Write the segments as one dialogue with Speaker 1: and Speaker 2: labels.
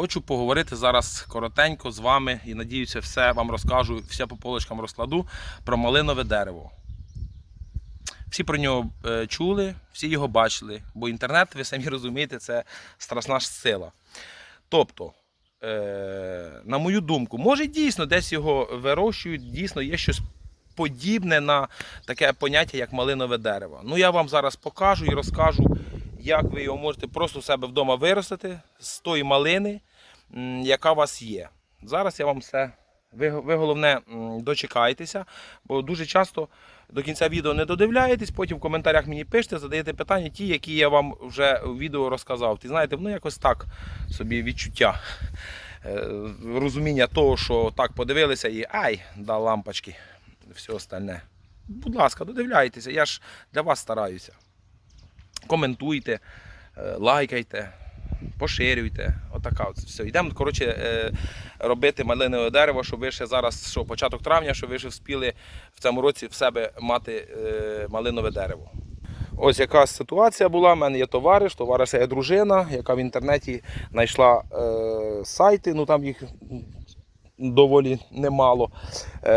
Speaker 1: Хочу поговорити зараз коротенько з вами і надіюся, все вам розкажу, все по полочкам розкладу про малинове дерево. Всі про нього е, чули, всі його бачили, бо інтернет, ви самі розумієте, це страшна сила. Тобто, е, на мою думку, може дійсно десь його вирощують, дійсно є щось подібне на таке поняття, як малинове дерево. Ну, я вам зараз покажу і розкажу, як ви його можете просто в себе вдома виростити з тої малини, яка у вас є. Зараз я вам все. Ви, ви головне дочекайтеся, бо дуже часто до кінця відео не додивляєтесь, потім в коментарях мені пишете, задаєте питання, ті, які я вам вже у відео розказав. Ти знаєте, ну якось так собі відчуття, е, розуміння того, що так подивилися і ай, да лампочки, все остальне. Будь ласка, додивляйтеся, я ж для вас стараюся. Коментуйте, е, лайкайте, поширюйте. Отака от все. Йдемо, коротше, е, робити малинове дерево, щоб ви ще зараз, що початок травня, щоб ви ще вспіли в цьому році в себе мати е, малинове дерево. Ось яка ситуація була. У мене є товариш, товариша є дружина, яка в інтернеті знайшла сайти, ну там їх доволі немало,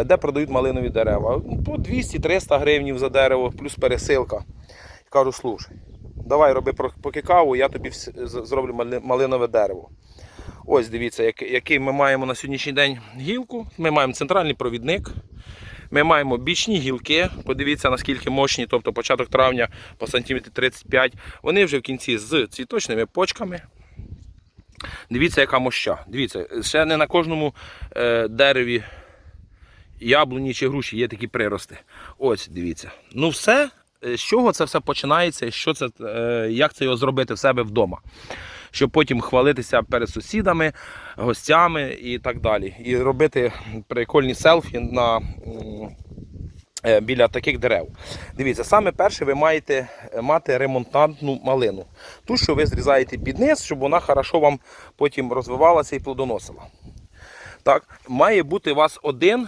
Speaker 1: де продають малинові дерева. По 200-300 гривнів за дерево, плюс пересилка. Кажу, слушай, давай роби поки каву, я тобі зроблю малинове дерево. Ось дивіться, який ми маємо на сьогоднішній день гілку. Ми маємо центральний провідник. Ми маємо бічні гілки. Подивіться, наскільки мощні, тобто початок травня по сантиметрі 35. Вони вже в кінці з цвіточними почками. Дивіться, яка моща. Дивіться, ще не на кожному е, дереві яблуні чи груші є такі прирости. Ось, дивіться. Ну, все, з чого це все починається, що це, е, як це його зробити в себе вдома. Щоб потім хвалитися перед сусідами, гостями і так далі. І робити прикольні селфі на, е, біля таких дерев. Дивіться, саме перше ви маєте е, мати ремонтантну малину. Ту, що ви зрізаєте під низ, щоб вона хорошо вам потім розвивалася і плодоносила. Так, має бути у вас один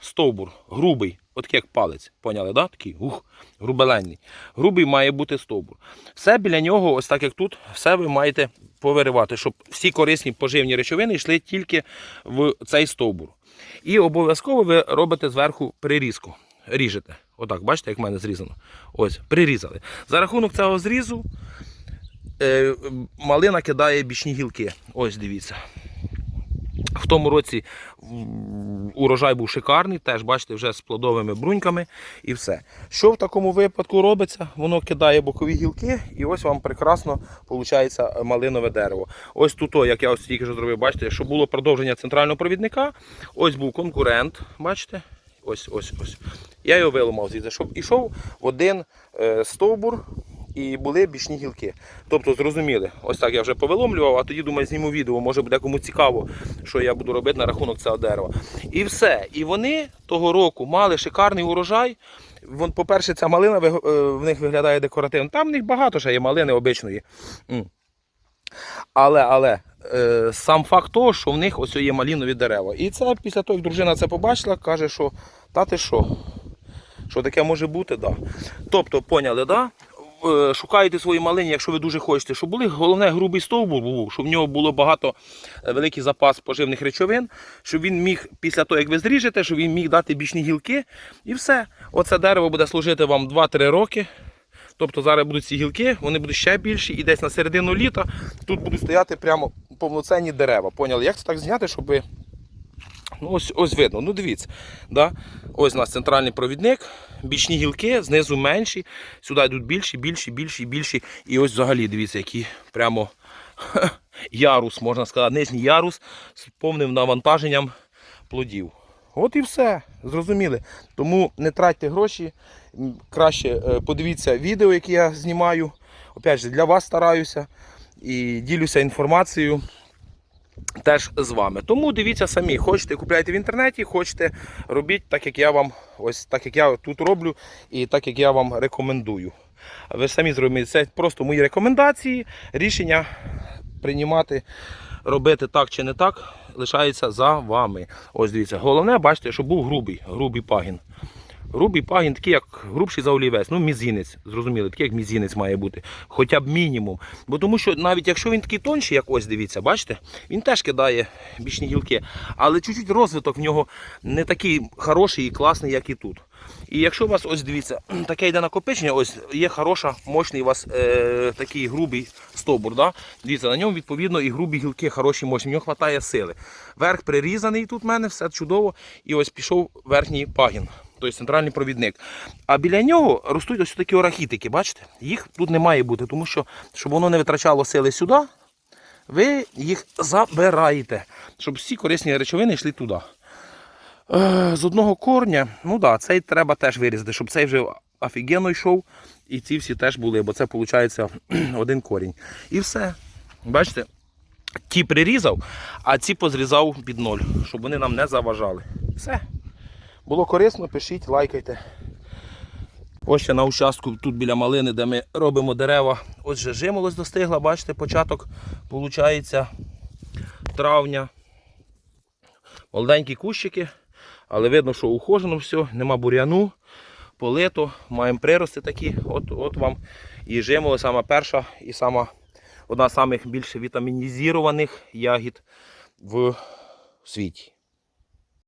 Speaker 1: стовбур, грубий, от як палець. Поняли, да? Такий ух, грубеленний. Грубий має бути стовбур. Все біля нього, ось так як тут, все ви маєте повиривати, щоб всі корисні поживні речовини йшли тільки в цей стовбур. І обов'язково ви робите зверху прирізку. Ріжете. Отак, бачите, як в мене зрізано. Ось, прирізали. За рахунок цього зрізу е, малина кидає бічні гілки. Ось дивіться. В тому році урожай був шикарний, теж бачите, вже з плодовими бруньками і все. Що в такому випадку робиться? Воно кидає бокові гілки, і ось вам прекрасно виходить малинове дерево. Ось тут, як я ось тільки що зробив, бачите, що було продовження центрального провідника. Ось був конкурент, бачите? Ось, ось, ось. Я його виламав звідси, щоб ішов один е, стовбур і були бічні гілки. Тобто зрозуміли, ось так я вже повиломлював, а тоді думаю, зніму відео, може буде кому цікаво, що я буду робити на рахунок цього дерева. І все. І вони того року мали шикарний урожай. Вон, по-перше, ця малина е, в них виглядає декоративно. Там в них багато ще є малини обичної. Але, але е, сам факт того, що в них ось є малінові дерева. І це після того, як дружина це побачила, каже, що та ти що? Що таке може бути, да. Тобто, поняли, да? Е, Шукаєте свої малині, якщо ви дуже хочете, щоб були головне грубий стовбур був, щоб в нього було багато е, великий запас поживних речовин, щоб він міг, після того, як ви зріжете, щоб він міг дати бічні гілки. І все. Оце дерево буде служити вам 2-3 роки. Тобто зараз будуть ці гілки, вони будуть ще більші, і десь на середину літа тут будуть стояти прямо повноцінні дерева. Поняли? Як це так зняти, щоб. Ну, ось, ось видно, ну дивіться. Да? Ось у нас центральний провідник, бічні гілки, знизу менші, сюди йдуть більші, більші, більші, більші. І ось взагалі дивіться, який прямо ярус, можна сказати, нижній ярус з повним навантаженням плодів. От і все, зрозуміли. Тому не тратьте гроші. Краще е, подивіться відео, які я знімаю. Опять же, для вас стараюся і ділюся інформацією теж з вами. Тому дивіться самі, хочете купляйте в інтернеті, хочете робіть так, як я вам ось так як я тут роблю, і так як я вам рекомендую. Ви самі зробите це просто мої рекомендації, рішення приймати, робити так чи не так, лишається за вами. Ось дивіться, головне, бачите, щоб був грубий, грубий пагін. Грубий пагін, такий, як грубший за олівець, ну мізинець, зрозуміло, такий, як мізинець має бути, хоча б мінімум. Бо тому що навіть якщо він такий тонший, як ось дивіться, бачите, він теж кидає бічні гілки. Але чуть-чуть розвиток в нього не такий хороший і класний, як і тут. І якщо у вас ось дивіться, таке йде накопичення, ось є хороша, мощний у вас е, такий грубий стовбур. Да? Дивіться, на ньому відповідно і грубі гілки, хороші, мощні, в нього вистачає сили. Верх прирізаний тут в мене, все чудово. І ось пішов верхній пагін, тобто центральний провідник. А біля нього ростуть ось такі орахітики, бачите? Їх тут не має бути, тому що щоб воно не витрачало сили сюди, ви їх забираєте, щоб всі корисні речовини йшли туди. Е, З одного корня, ну да, цей треба теж вирізати, щоб цей вже офігенно йшов. І ці всі теж були, бо це виходить один корінь. І все. Бачите? Ті прирізав, а ці позрізав під ноль, щоб вони нам не заважали. Все. Було корисно, пишіть, лайкайте. Ось ще на участку тут біля малини, де ми робимо дерева. Ось же жимолость достигла, бачите, початок виходить травня. Молоденькі кущики, але видно, що ухожено все, нема бур'яну, полито, маємо прирости такі. От, от вам і жимолость, сама перша і сама одна з самих більш вітамінізованих ягід в світі.